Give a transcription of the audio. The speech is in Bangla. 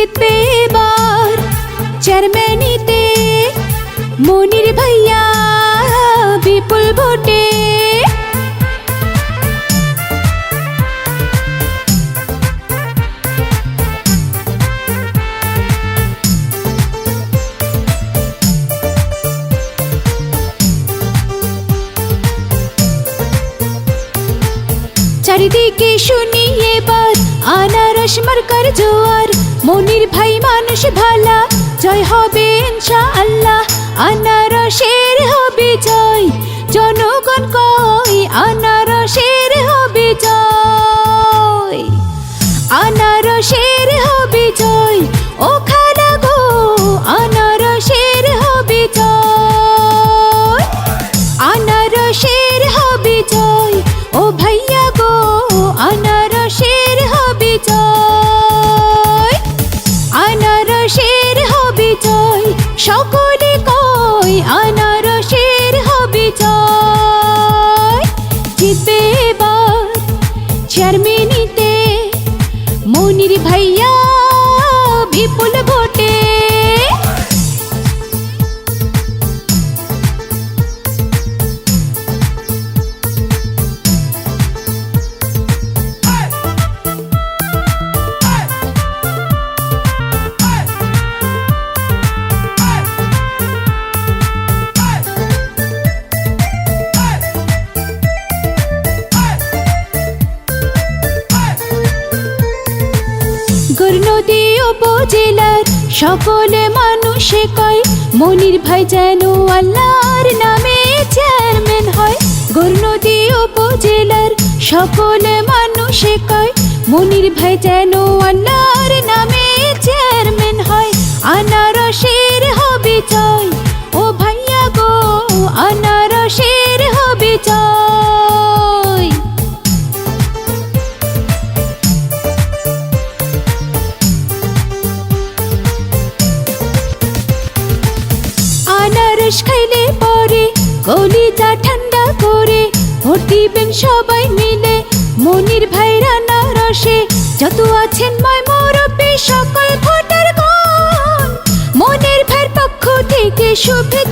জিতবে এবার চেয়ারম্যানিতে মনির ভাইয়া বিপুল ভোটে চারিদিকে শুনি এবার আনারস মার্কার জোয়ার। মনির ভাই মানুষ ভালা, জয় হবে ইনশাআল্লাহ, আনারসের হবে জয়। জনগণ কয় আনারসের হবে জয়। আনারসের হবে জয়। সকলে কই আনারসের হবে জয় জিতবে এবার চেয়ারম্যানিতে মনির ভাইয়া গর্নদী উপজেলার সকলে মানুষে কয়, মনির ভাই যেন আল্লাহর নামে চেয়ারম্যান হয়। গোর নদী উপজেলার সকলে মানুষে কয়, মনির ভাই যেন আল্লাহর খাইলে পরে ঠান্ডা করে ভোট দিবেন সবাই মিলে। মনির ভাই রানা রসে যত আছেন ময় মুরব্বী, সকল ভোটার মনের ভাইয়ের পক্ষ থেকে শুভেচ্ছা